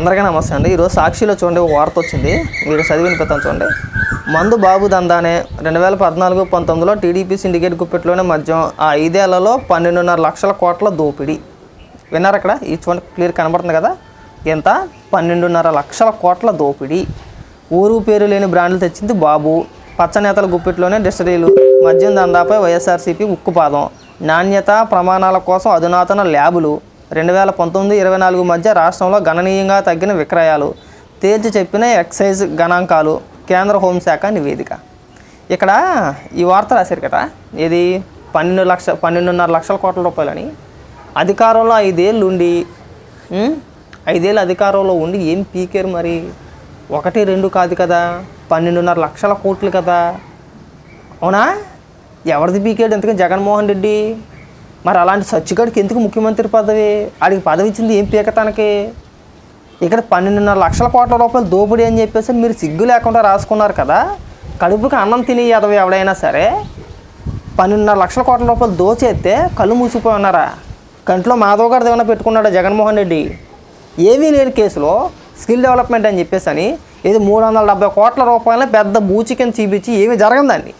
అందరికీ నమస్తే అండి. ఈరోజు సాక్షిలో చూడండి ఒక వార్త వచ్చింది. మీరు చదివి వినిపిస్తాను చూడండి. మందు బాబు దందానే రెండు వేల పద్నాలుగు పంతొమ్మిదిలో టీడీపీ సిండికేట్ గుప్పెట్లోనే మద్యం ఆ ఐదేళ్ళలో పన్నెండున్నర లక్షల కోట్ల దోపిడీ. విన్నారు అక్కడ? ఈ చూడండి క్లియర్ కనబడుతుంది కదా? ఎంత? పన్నెండున్నర లక్షల కోట్ల దోపిడీ. ఊరు పేరు లేని బ్రాండ్లు తెచ్చింది బాబు. పచ్చనేతల గుప్పిట్లోనే డిస్టరీలు. మద్యం దందాపై వైఎస్ఆర్సీపీ ఉక్కుపాదం. నాణ్యత ప్రమాణాల కోసం అధునాతన ల్యాబులు. రెండు వేల పంతొమ్మిది ఇరవై నాలుగు మధ్య రాష్ట్రంలో గణనీయంగా తగ్గిన విక్రయాలు. తేల్చి చెప్పిన ఎక్సైజ్ గణాంకాలు కేంద్ర హోంశాఖ నివేదిక. ఇక్కడ ఈ వార్త రాశారు కదా ఇది పన్నెండు లక్ష పన్నెండున్నర లక్షల కోట్ల రూపాయలని. అధికారంలో ఐదేళ్ళు ఉండి ఐదేళ్ళు అధికారంలో ఉండి ఏం పీకేరు మరి? ఒకటి రెండు కాదు కదా పన్నెండున్నర లక్షల కోట్లు కదా. అవునా? ఎవరిది పీకేడు? ఎందుకని జగన్మోహన్ రెడ్డి? మరి అలాంటి సచ్చిగాడికి ఎందుకు ముఖ్యమంత్రి పదవి ఆడికి పదవి ఇచ్చింది ఏం పీకటానికి ఇక్కడ పన్నెండున్నర లక్షల కోట్ల రూపాయలు దోపిడీ అని చెప్పేసి మీరు సిగ్గు లేకుండా రాసుకున్నారు కదా. కడుపుకి అన్నం తిని ఎదవ ఎవడైనా సరే పన్నెండున్నర లక్షల కోట్ల రూపాయలు దోచేస్తే కళ్ళు మూసిపోయి ఉన్నారా కంట్లో మాధవ్ గారిది ఏమైనా పెట్టుకున్నాడా జగన్మోహన్ రెడ్డి? ఏమీ లేని కేసులో స్కిల్ డెవలప్మెంట్ అని చెప్పేసి అని ఇది మూడు వందల డెబ్బై కోట్ల రూపాయల పెద్ద బూచి కింద చూపించి ఏమీ జరగదండి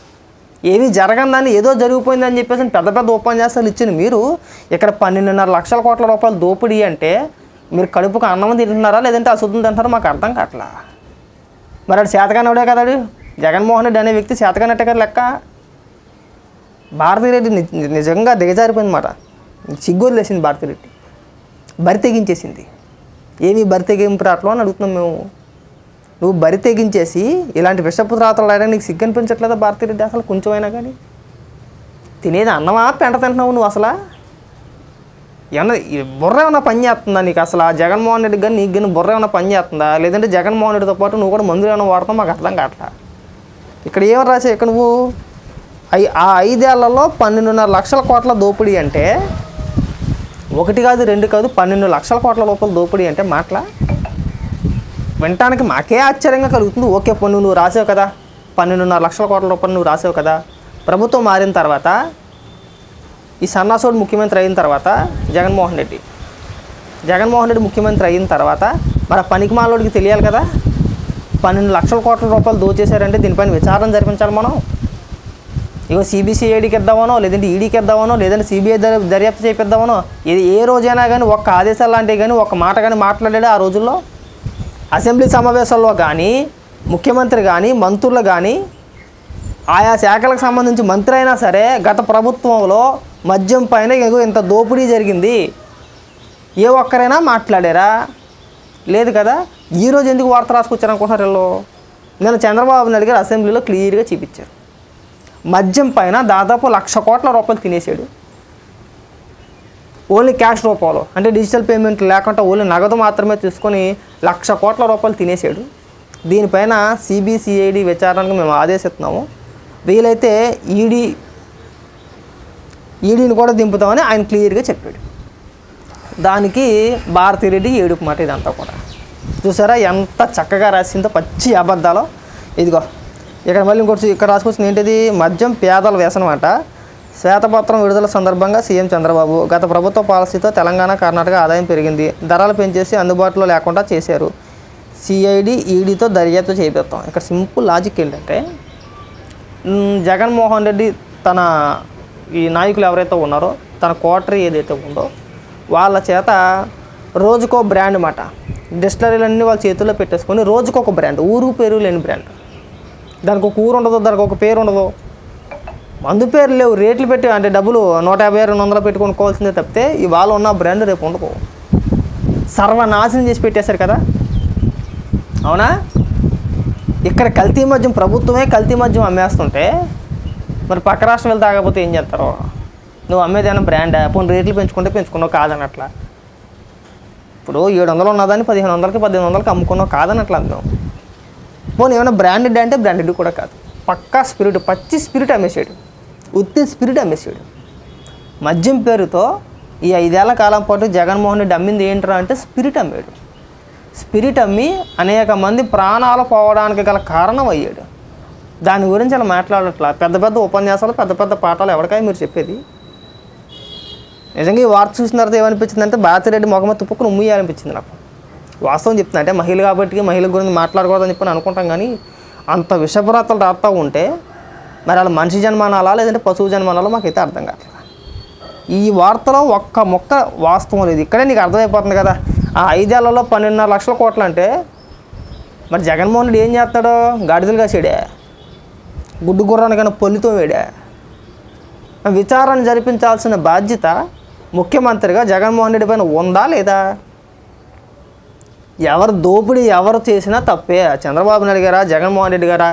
ఏమీ జరగందని ఏదో జరిగిపోయిందని చెప్పేసి పెద్ద పెద్ద ఉపన్యాసాలు ఇచ్చిన మీరు ఇక్కడ పన్నెండున్నర లక్షల కోట్ల రూపాయలు దోపిడీ అంటే మీరు కడుపుకు అన్నం తింటున్నారా లేదంటే అశుద్ధం తింటారా మాకు అర్థం కావట్లా? మరి అది చేతకానోడే కదా జగన్మోహన్ రెడ్డి అనే వ్యక్తి శాతకానట్టే కదా లెక్క? భారతిరెడ్డి ని- నిజంగా దిగజారిపోయింది మాట సిగ్గురు లేసింది భారతిరెడ్డి. బరి తెగించేసింది. ఏమి బరి తెగింపు రాట్లో అని అడుగుతున్నాం మేము. నువ్వు బరి తెగించేసి ఇలాంటి విషపు రాయడానికి నీకు సిగ్గు అనిపించట్లేదా అసలు అసలు? కొంచెమైనా కానీ. తినేది అన్నమా పెంట తింటున్నావు నువ్వు అసలు? ఏమన్నా బుర్ర ఏమైనా పని చేస్తుందా నీకు అసలు? ఆ జగన్మోహన్ రెడ్డి కానీ నీకు కానీ బుర్ర ఏమైనా పని చేస్తుందా? లేదంటే జగన్మోహన్ రెడ్డితో పాటు నువ్వు కూడా మందులు ఏమైనా వాడతావు? మాకు అర్థం కావట్లా. ఇక్కడ ఏమని రాసా ఇక్కడ నువ్వు ఐ ఆ ఐదేళ్ళలో పన్నెండున్నర లక్షల కోట్ల దోపిడీ అంటే ఒకటి కాదు రెండు కాదు పన్నెండు లక్షల కోట్ల రూపాయల దోపిడీ అంటే మాట్లా? వినటానికి మాకే ఆశ్చర్యంగా కలుగుతుంది. ఓకే పన్ను నువ్వు రాసావు కదా. పన్నెండున్నర లక్షల కోట్ల రూపాయలు నువ్వు రాసావు కదా. ప్రభుత్వం మారిన తర్వాత ఈ సన్నాసోడు ముఖ్యమంత్రి అయిన తర్వాత జగన్మోహన్ రెడ్డి. జగన్మోహన్ రెడ్డి ముఖ్యమంత్రి అయిన తర్వాత మరి పనికి మాలోడికి తెలియాలి కదా. పన్నెండు లక్షల కోట్ల రూపాయలు దోచేశారంటే దీనిపైన విచారణ జరిపించాలి మనం. ఇగో సిబిసిఐడికి ఇద్దామనో లేదంటే ఈడీకి ఇద్దామనో లేదంటే సిబిఐ దర్యా దర్యాప్తు చేపిద్దామనో ఇది ఏ రోజైనా కానీ ఒక్క ఆదేశాలు లాంటివి కానీ ఒక్క మాట కానీ మాట్లాడాడు ఆ రోజుల్లో. అసెంబ్లీ సమావేశాల్లో కానీ ముఖ్యమంత్రి కానీ మంత్రులు కానీ ఆయా శాఖలకు సంబంధించి మంత్రి అయినా సరే గత ప్రభుత్వంలో మద్యం పైన ఇంత దోపిడీ జరిగింది. ఏ ఒక్కరైనా మాట్లాడారా? లేదు కదా? ఈరోజు ఎందుకు వార్త రాసుకొచ్చారు అనుకుంటున్నారు వీళ్ళు? నేను చంద్రబాబు నాయుడు గారు అసెంబ్లీలో క్లియర్గా చూపించారు. మద్యం పైన దాదాపు లక్ష కోట్ల రూపాయలు తినేసాడు ఓన్లీ క్యాష్ రూపంలో. అంటే డిజిటల్ పేమెంట్ లేకుండా ఓన్లీ నగదు మాత్రమే తీసుకొని లక్ష కోట్ల రూపాయలు తినేసాడు. దీనిపైన సిబిసిఐడి విచారణకు మేము ఆదేశిస్తున్నాము. వీలైతే ఈడీ ఈడీని కూడా దింపుతామని ఆయన క్లియర్గా చెప్పాడు. దానికి భారతిరెడ్డి ఏడుపు మాట ఇదంతా కూడా. చూసారా ఎంత చక్కగా రాసిందో పచ్చి అబద్ధాలో. ఇదిగో ఇక్కడ మళ్ళీ ఇంకోటి ఇక్కడ రాసుకొచ్చింది ఏంటిది? మద్యం పేదల వ్యసనం అంట శ్వేతపత్రం విడుదల సందర్భంగా సీఎం చంద్రబాబు గత ప్రభుత్వ పాలసీతో తెలంగాణ కర్ణాటక ఆదాయం పెరిగింది. ధరలు పెంచేసి అందుబాటులో లేకుండా చేశారు. సిఐడి ఈడీతో దర్యాప్తు చేపిస్తాం. ఇక్కడ సింపుల్ లాజిక్ ఏంటంటే జగన్మోహన్ రెడ్డి తన ఈ నాయకులు ఎవరైతే ఉన్నారో తన కోటరీ ఏదైతే ఉందో వాళ్ళ చేత రోజుకో బ్రాండ్ మాట డిస్టరీలన్నీ వాళ్ళ చేతుల్లో పెట్టేసుకొని రోజుకొక బ్రాండ్ ఊరు పేరు లేని బ్రాండ్. దానికి ఒక ఊరు ఉండదు దానికి ఒక పేరు ఉండదు మందు పేరు లేవు రేట్లు పెట్టి అంటే డబ్బులు నూట యాభై రెండు వందలు పెట్టుకొని కొనుక్కోవాల్సిందే తప్పితే ఇవాళ ఉన్న బ్రాండ్ రేపు ఉండదు సర్వనాశనం చేసి పెట్టేశారు కదా. అవునా? ఇక్కడ కల్తీ మద్యం ప్రభుత్వమే కల్తీ మద్యం అమ్మేస్తుంటే మరి పక్క రాష్ట్రం వెళ్ళి తాగకపోతే ఏం చేస్తారు? నువ్వు అమ్మేదేనా బ్రాండ్ పోనీ రేట్లు పెంచుకుంటే పెంచుకున్నావు కాదనట్లా ఇప్పుడు ఏడు వందలు ఉన్నదాన్ని పదిహేను వందలకి పద్దెనిమిది వందలకి అమ్ముకున్నావు కాదనట్లా మేము పోనీ ఏమైనా బ్రాండెడ్ అంటే బ్రాండెడ్ కూడా కాదు. పక్కా స్పిరిట్ పచ్చి స్పిరిట్ అమ్మేసాడు. ఉత్తి స్పిరిట్ అమ్మేసాడు మద్యం పేరుతో ఈ ఐదేళ్ళ కాలం పాటు జగన్మోహన్ రెడ్డి అమ్మింది ఏంట్రా అంటే స్పిరిట్ అమ్మాడు స్పిరిట్ అమ్మి అనేక మంది ప్రాణాలు పోవడానికి గల కారణం అయ్యాడు. దాని గురించి అలా మాట్లాడట్లా. పెద్ద పెద్ద ఉపన్యాసాలు పెద్ద పెద్ద పాఠాలు ఎవరికాయ మీరు చెప్పేది? నిజంగా ఈ వార్త చూసిన తర్వాత ఏమనిపించింది అంటే బాతిరెడ్డి మొగమ తుప్పుకుని ఉమ్మేయాలనిపించింది నాకు. వాస్తవం చెప్తున్నా అంటే మహిళ కాబట్టి మహిళ గురించి మాట్లాడకూడదని చెప్పి అనుకుంటాం కానీ అంత విషపురాతలు రాస్తూ ఉంటే మరి అలా మనిషి జన్మనాలా లేదంటే పశువు జన్మనాలా మాకైతే అర్థం కావట్లేదు? ఈ వార్తలో ఒక్క మొక్క వాస్తవం లేదు. ఇక్కడే నీకు అర్థమైపోతుంది కదా. ఆ ఐదేళ్ళలో పన్నెండున్నర లక్షల కోట్లు అంటే మరి జగన్మోహన్ రెడ్డి ఏం చేస్తాడో? గాడిదలు కాసాడే. గుడ్డు గుర్రానికైనా పొల్లితో వేడే విచారణ జరిపించాల్సిన బాధ్యత ముఖ్యమంత్రిగా జగన్మోహన్ రెడ్డి పైన ఉందా లేదా? ఎవరు దోపిడీ ఎవరు చేసినా తప్పే. చంద్రబాబు నాయుడు గారా జగన్మోహన్ రెడ్డి గారా?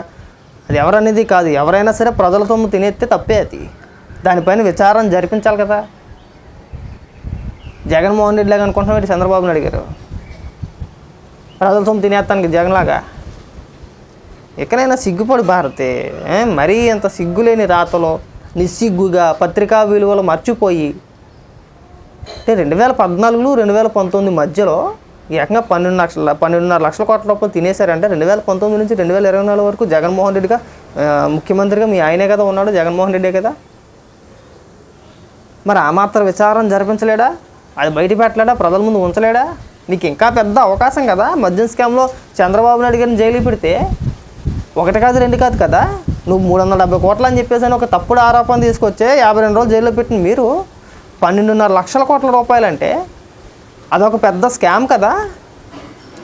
అది ఎవరనేది కాదు. ఎవరైనా సరే ప్రజల సొమ్ము తినేస్తే తప్పే అది. దానిపైన విచారం జరిపించాలి కదా. జగన్మోహన్ రెడ్డి లాగా అనుకుంటున్నాం చంద్రబాబుని అడిగారు ప్రజల సొమ్ము తినేస్తానికి జగన్లాగా. ఎక్కడైనా సిగ్గుపడి భారతే. మరీ అంత సిగ్గులేని రాతలో నిస్సిగ్గుగా పత్రికా విలువలు మర్చిపోయి అంటే రెండు వేల పద్నాలుగులో రెండు వేల పంతొమ్మిది మధ్యలో ఏకంగా పన్నెండు లక్షల పన్నెండున్నర లక్షల కోట్ల రూపాయలు తినేశారంటే రెండు వేల పంతొమ్మిది నుంచి రెండు వేల ఇరవై నాలుగు వరకు జగన్మోహన్ రెడ్డిగా ముఖ్యమంత్రిగా మీ ఆయనే కదా ఉన్నాడు జగన్మోహన్ రెడ్డే కదా? మరి ఆ మాత్రం విచారం జరిపించలేడా? అది బయట పెట్టలేడా? ప్రజల ముందు ఉంచలేడా? నీకు ఇంకా పెద్ద అవకాశం కదా మద్యం స్కామ్లో చంద్రబాబు నాయుడు గారిని జైలు పెడితే? ఒకటి కాదు రెండు కాదు కదా? నువ్వు మూడు వందల డెబ్బై కోట్లు అని చెప్పేసి అని ఒక తప్పుడు ఆరోపణ తీసుకొచ్చే యాభై రెండు రోజులు జైల్లో పెట్టిన మీరు. పన్నెండున్నర లక్షల కోట్ల రూపాయలంటే అదొక పెద్ద స్కామ్ కదా.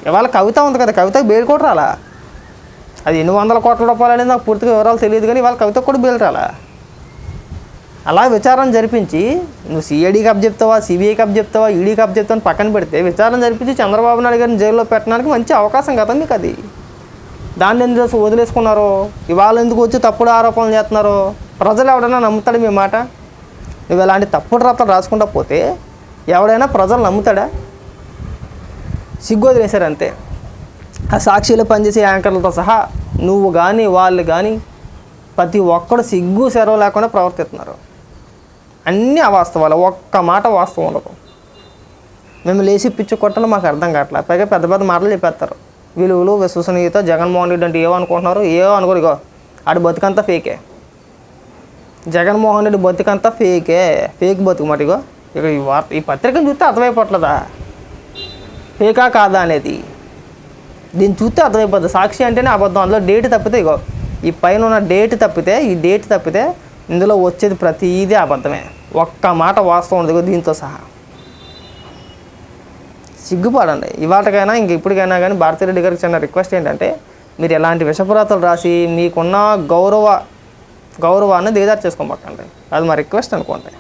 ఇవాళ కవిత ఉంది కదా కవితకు బెయిల్ కూడా రాలా? అది ఎన్ని వందల కోట్ల రూపాయలు అనేది నాకు పూర్తిగా వివరాలు తెలియదు కానీ వాళ్ళ కవితకు కూడా బెయిల్ రాలా? అలా విచారణ జరిపించి నువ్వు సిఐడికి అప్ చెప్తావా సిబిఐకి అప్ చెప్తావా ఈడీకి అప్ చెప్తావా అని పక్కన పెడితే విచారణ జరిపించి చంద్రబాబు నాయుడు గారిని జైల్లో పెట్టడానికి మంచి అవకాశం కదా మీకు అది. దాన్ని ఎందుకు వదిలేసుకున్నారో? ఇవాళ ఎందుకు వచ్చి తప్పుడు ఆరోపణలు చేస్తున్నారో? ప్రజలు ఎవడన్నా నమ్ముతాడు మీ మాట? నువ్వు ఇలాంటి తప్పుడు రాతలు రాసుకుంటా పోతే ఎవడైనా ప్రజలు నమ్ముతాడా? సిగ్గొదిలేశారు అంతే. ఆ సాక్షిలో పనిచేసే యాంకర్లతో సహా నువ్వు కానీ వాళ్ళు కానీ ప్రతి ఒక్కడు సిగ్గు సెలవు లేకుండా ప్రవర్తిస్తున్నారు. అన్నీ అవాస్తవాలు ఒక్క మాట వాస్తవం ఉండదు. మేము లేచి పిచ్చి కొట్టడం మాకు అర్థం కావట్లే. పైగా పెద్ద పెద్ద మాటలు చెప్పేస్తారు. విలువలు విశ్వసనీయత జగన్మోహన్ రెడ్డి అంటే ఏమో అనుకుంటున్నారు. ఏమో అనుకోరు ఇగో ఆడి బతుకంతా ఫేకే. జగన్మోహన్ రెడ్డి బతుకంతా ఫేకే. ఫేక్ బతుకు మాట ఇగో. ఇక ఈ వార్త ఈ పత్రికను చూస్తే అర్థమైపోవట్లేదా ఫేకా కాదా అనేది. దీన్ని చూస్తే అర్థమైపోద్ది. సాక్షి అంటేనే అబద్ధం. అందులో డేట్ తప్పితే ఇగో ఈ పైన ఉన్న డేట్ తప్పితే ఈ డేట్ తప్పితే ఇందులో వచ్చేది ప్రతిదీ అబద్ధమే. ఒక్క మాట వాస్తవం ఉంది దీంతో సహా. సిగ్గుపడండి. ఇవాళకైనా ఇంక ఇప్పటికైనా కానీ భారతీరెడ్డి గారికి చిన్న రిక్వెస్ట్ ఏంటంటే మీరు ఎలాంటి విషపురాతలు రాసి మీకున్న గౌరవ గౌరవాన్ని దిగజారు చేసుకోమాకండి అది మా రిక్వెస్ట్ అనుకోండి.